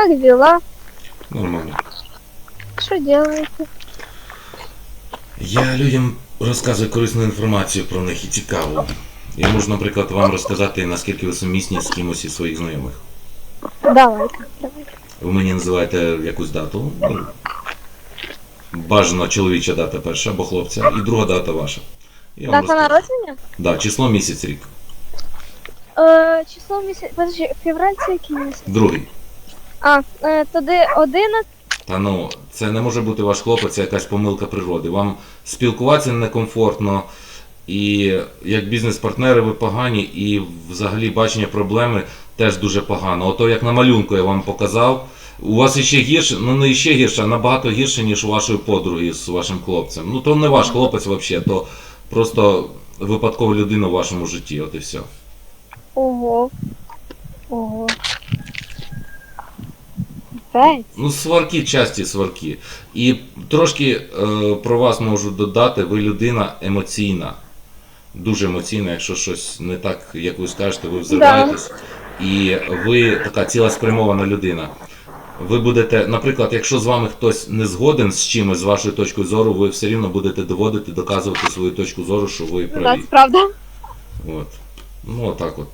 Как дела? Нормально. Что делаете? Я людям розказую корисну інформацію про них і цікаву. Я можу, наприклад, вам розказати, наскільки ви сумісні з кимось із своїх знайомих. Давайте, давайте. Ви мені називаєте якусь дату. ну, Бажано чоловіча дата перша, або хлопця, і друга дата ваша. Я вам Дата розкажу. народження? Да, число місяць рік. Е, число місяць. Подожди, февраль це який місяць? Другий. А, е, тоді 11. Та ну, це не може бути ваш хлопець, це якась помилка природи. Вам спілкуватися некомфортно, і як бізнес-партнери ви погані, і взагалі бачення проблеми теж дуже погано. Ото як на малюнку я вам показав. У вас іще гірше, ну не іще гірше, а набагато гірше, ніж у вашої подруги з вашим хлопцем. Ну то не ваш хлопець взагалі, то просто випадкова людина в вашому житті, от і все. Ого. Ого. П'ять. Ну, сварки, часті сварки. І трошки е, про вас можу додати, ви людина емоційна. Дуже емоційна, якщо щось не так, як ви скажете, ви взриваєтесь. І ви така цілеспрямована людина. Ви будете, наприклад, якщо з вами хтось не згоден з чимось, з вашої точки зору, ви все рівно будете доводити, доказувати свою точку зору, що ви Да, праві. це правда. От. Ну, отак от.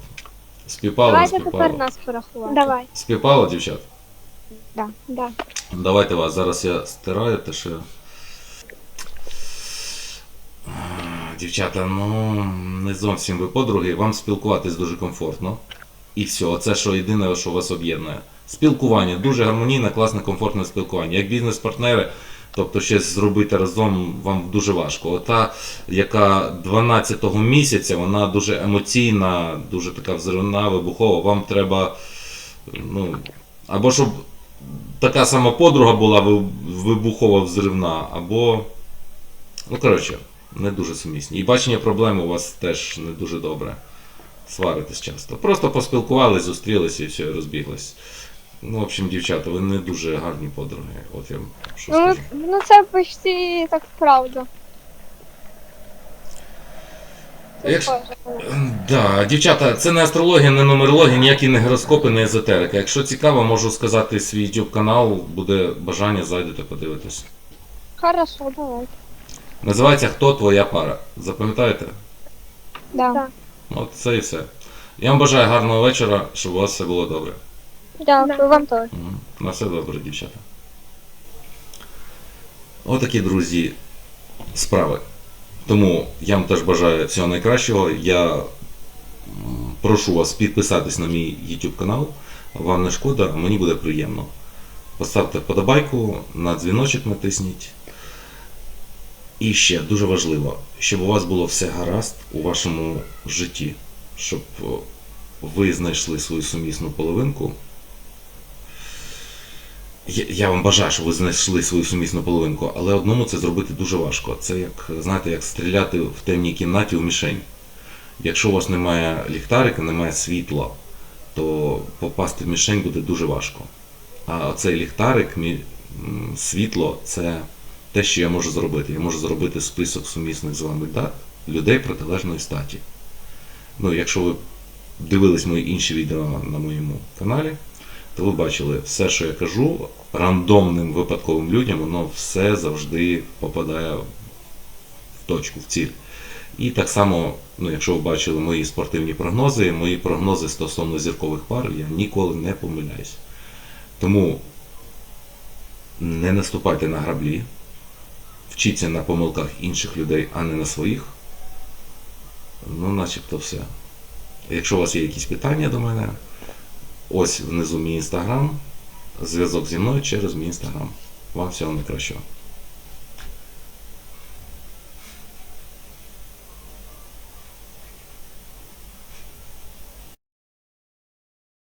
Співпало, Давайте співпало. тепер нас порахувати. Давай. Співпало, дівчат? Да. Да. Давайте вас. Зараз я стираю те, що. Дівчата, ну не зовсім ви подруги, вам спілкуватись дуже комфортно. І все, це що єдине, що вас об'єднує. Спілкування, дуже гармонійне, класне, комфортне спілкування. Як бізнес-партнери, тобто щось зробити разом вам дуже важко. Ота, яка 12-го місяця, вона дуже емоційна, дуже така взривна, вибухова. Вам треба, ну, або щоб така сама подруга була вибухова взривна, або. Ну, коротше, не дуже сумісні. І бачення проблем у вас теж не дуже добре. Сваритесь часто. Просто поспілкувались, зустрілися і все, розбіглись. Ну, в общем, дівчата, ви не дуже гарні подруги. От я вам що Ну, скажу. ну це почти так правда. Це Якщо- Да, дівчата, це не астрологія, не нумерологія, ніякі не гороскопи, не езотерика. Якщо цікаво, можу сказати свій YouTube канал, буде бажання, зайдете, подивитесь. Хорошо, давай. Називається Хто твоя пара? Запам'ятаєте? Да. Да. От це і все. Я вам бажаю гарного вечора, щоб у вас все було добре. Дякую, Да. вам теж. На все добре, дівчата. Отакі, друзі, справи. Тому я вам теж бажаю всього найкращого. Я прошу вас підписатись на мій YouTube канал. Вам не шкода, а мені буде приємно. Поставте вподобайку, на дзвіночок натисніть. І ще дуже важливо, щоб у вас було все гаразд у вашому житті, щоб ви знайшли свою сумісну половинку. Я, вам бажаю, щоб ви знайшли свою сумісну половинку, але одному це зробити дуже важко. Це як, знаєте, як стріляти в темній кімнаті в мішень. Якщо у вас немає ліхтарика, немає світла, то попасти в мішень буде дуже важко. А цей ліхтарик, світло це те, що я можу зробити. Я можу зробити список сумісних з вами дат людей протилежної статі. Ну, якщо ви дивились мої інші відео на моєму каналі, то ви бачили, все, що я кажу, рандомним випадковим людям, воно все завжди попадає в точку, в ціль. І так само, ну, якщо ви бачили мої спортивні прогнози, мої прогнози стосовно зіркових пар, я ніколи не помиляюсь. Тому не наступайте на граблі, вчіться на помилках інших людей, а не на своїх. Ну, начебто все. Якщо у вас є якісь питання до мене, ось внизу мій інстаграм, зв'язок зі мною через мій інстаграм. Вам всього найкращого.